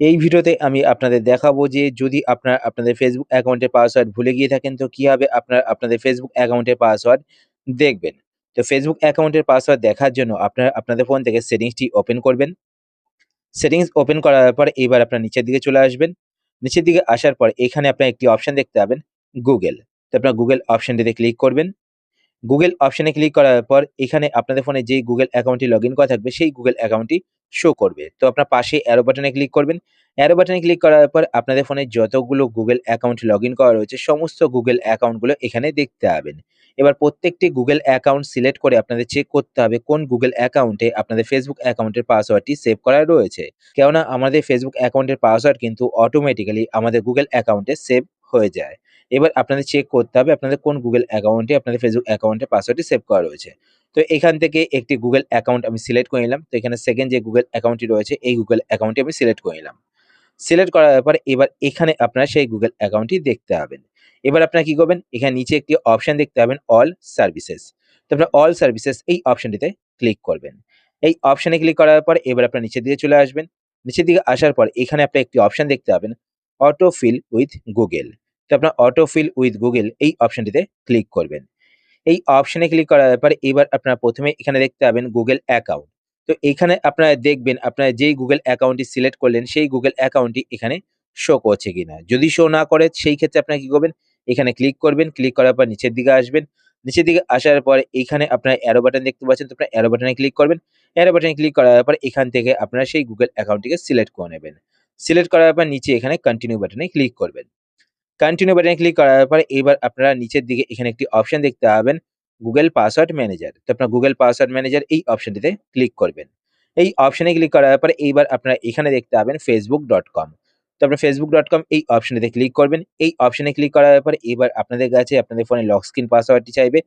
এই ভিডিওতে আমি আপনাদের দেখাবো যে যদি আপনার, আপনাদের ফেসবুক অ্যাকাউন্টের পাসওয়ার্ড ভুলে গিয়ে থাকেন, তো কীভাবে আপনার, আপনাদের ফেসবুক অ্যাকাউন্টের পাসওয়ার্ড দেখবেন। তো ফেসবুক অ্যাকাউন্টের পাসওয়ার্ড দেখার জন্য আপনার, আপনাদের ফোন থেকে সেটিংসটি ওপেন করবেন। সেটিংস ওপেন করার পর এবার আপনার নিচের দিকে চলে আসবেন। নিচের দিকে আসার পর এখানে আপনার একটি অপশন দেখতে পাবেন গুগল তো আপনার গুগল অপশনটিতে ক্লিক করবেন। গুগল অপশানে ক্লিক করার পর এখানে আপনাদের ফোনে যেই গুগল অ্যাকাউন্টটি লগ ইন করা থাকবে, সেই গুগল অ্যাকাউন্টটি শো করবে। তো আপনার পাশে অ্যারো বাটনে ক্লিক করবেন। অ্যারো বাটনে ক্লিক করার পর আপনাদের ফোনে যতগুলো গুগল অ্যাকাউন্ট লগ করা রয়েছে, সমস্ত গুগল অ্যাকাউন্টগুলো এখানে দেখতে পাবেন। এবার প্রত্যেকটি গুগল অ্যাকাউন্ট সিলেক্ট করে আপনাদের চেক করতে হবে কোন গুগল অ্যাকাউন্টে আপনাদের ফেসবুক অ্যাকাউন্টের পাসওয়ার্ডটি সেভ করা রয়েছে। কেননা আমাদের ফেসবুক অ্যাকাউন্টের পাসওয়ার্ড কিন্তু অটোমেটিক্যালি আমাদের গুগল অ্যাকাউন্টে সেভ হয়ে যায়। এবার আপনাদের চেক করতে হবে আপনাদের কোন গুগল অ্যাকাউন্টে আপনাদের ফেসবুক অ্যাকাউন্টে পাসওয়ার্ডটি সেভ করা রয়েছে। তো এখান থেকে একটি গুগল অ্যাকাউন্ট আমি সিলেক্ট করে নিলাম। তো এখানে সেকেন্ড যে গুগল অ্যাকাউন্টটি রয়েছে, এই গুগল অ্যাকাউন্টটি আমি সিলেক্ট করে নিলাম। সিলেক্ট করার পরে এবার এখানে আপনারা সেই গুগল অ্যাকাউন্টটি দেখতে পাবেন। এবার আপনারা কি করবেন? এখানে নিচে একটি অপশন দেখতে পাবেন অল সার্ভিসেস তো আপনারা অল সার্ভিসেস এই অপশনটিতে ক্লিক করবেন। এই অপশানে ক্লিক করার পর এবার আপনার নিচের দিকে চলে আসবেন। নিচের দিকে আসার পর এখানে আপনি একটি অপশন দেখতে পাবেন অটো ফিল উইথ গুগল তো আপনার অটো ফিল উইথ গুগল এই অপশনটিতে ক্লিক করবেন। এই অপশনে ক্লিক করার পর এবার আপনারা প্রথমে এখানে দেখতে পাবেন গুগল অ্যাকাউন্ট তো এখানে আপনারা দেখবেন আপনারা যেই গুগল অ্যাকাউন্টটি সিলেক্ট করলেন, সেই গুগল অ্যাকাউন্টটি এখানে শো করছে কিনা। যদি শো না করে, সেই ক্ষেত্রে আপনারা কি করবেন? এখানে ক্লিক করবেন ক্লিক করার পর নিচের দিকে আসবেন। নিচের দিকে আসার পর এখানে আপনারা অ্যারো বাটন দেখতে পাচ্ছেন, তো আপনারা অ্যারো বাটনে ক্লিক করবেন। অ্যারো বাটনে ক্লিক করার পর এখান থেকে আপনারা সেই গুগল অ্যাকাউন্টটিকে সিলেক্ট করে নেবেন। সিলেক্ট করার পর নিচে এখানে কন্টিনিউ বাটনে ক্লিক করবেন। কন্টিনিউ বাটনে ক্লিক করার পর এবার আপনারা নিচের দিকে এখানে একটি অপশন দেখতে পাবেন গুগল পাসওয়ার্ড ম্যানেজার তো আপনার গুগল পাসওয়ার্ড ম্যানেজার এই অপশনটিতে ক্লিক করবেন। এই অপশনে ক্লিক করার পর এইবার আপনারা এখানে দেখতে পাবেন ফেসবুক ডট কম তো আপনার ফেসবুক ডট কম এই অপশনটিতে ক্লিক করবেন। এই অপশনে ক্লিক করার পর এবার আপনাদের কাছে আপনাদের ফোনে লক স্ক্রিন পাসওয়ার্ডটি চাইবে।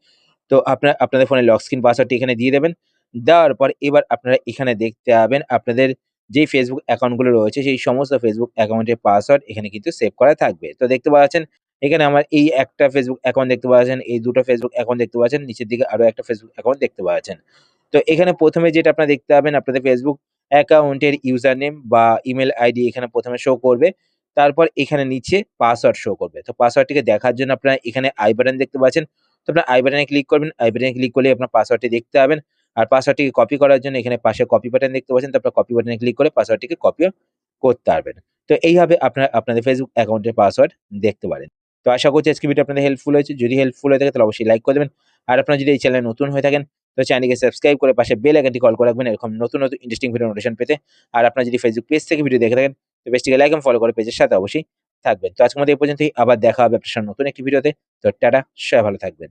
তো আপনার আপনাদের ফোনে লক স্ক্রিন পাসওয়ার্ডটি এখানে দিয়ে দেবেন। দেওয়ার পর এবার আপনারা এখানে দেখতে পাবেন আপনাদের যেই ফেসবুক অ্যাকাউন্টগুলো রয়েছে, সেই সমস্ত ফেসবুক অ্যাকাউন্টের পাসওয়ার্ড এখানে কিন্তু সেভ করা থাকবে। তো দেখতে পাচ্ছেন, এখানে আমার এই একটা ফেসবুক অ্যাকাউন্ট দেখতে পাচ্ছেন, এই দুটো ফেসবুক অ্যাকাউন্ট দেখতে পাচ্ছেন, নিচের দিকে আরও একটা ফেসবুক অ্যাকাউন্ট দেখতে পাচ্ছেন। তো এখানে প্রথমে যেটা আপনারা দেখতে পাবেন, আপনাদের ফেসবুক অ্যাকাউন্টের ইউজার নেম বা ইমেল আইডি এখানে প্রথমে শো করবে, তারপর এখানে নিচে পাসওয়ার্ড শো করবে। তো পাসওয়ার্ডটিকে দেখার জন্য আপনারা এখানে আই বাটন দেখতে পাচ্ছেন। তো আপনার আই বাটনে ক্লিক করবেন আই বাটনে ক্লিক করলে আপনার পাসওয়ার্ডটি দেখতে পাবেন। আর পাসওয়ার্ডটিকে কপি করার জন্য এখানে পাশে কপি বাটন দেখতে পাচ্ছেন তো আপনার কপি বাটনে ক্লিক করে পাসওয়ার্ডটিকে কপিও করতে পারবেন। তো এইভাবে আপনারা, আপনাদের ফেসবুক অ্যাকাউন্টের পাসওয়ার্ড দেখতে পারেন। তো আশা করছি আজকে ভিডিও আপনাদের হেল্পফুল হয়েছে। যদি হেল্পফুল হয়ে থাকে তাহলে অবশ্যই লাইক করে দেবেন। আর আপনারা যদি এই চ্যানেলে নতুন হয়ে থাকেন, তো চ্যানেলকে সাবস্ক্রাইব করে পাশে বেল আইকনটি কল করে রাখবেন। এরকম নতুন নতুন ইন্টারেস্টিং ভিডিও নোটিফিকেশন পেতে। আর আপনারা যদি ফেসবুক পেজ থেকে ভিডিও দেখে থাকেন, তো পেজটিকে লাইক এবং ফলো করে পেজের সাথে অবশ্যই থাকবেন। তো আজকের মধ্যে এই পর্যন্তই। আবার দেখা হবে আপনার নতুন একটি ভিডিওতে তো টাটা, সবাই ভালো থাকবেন।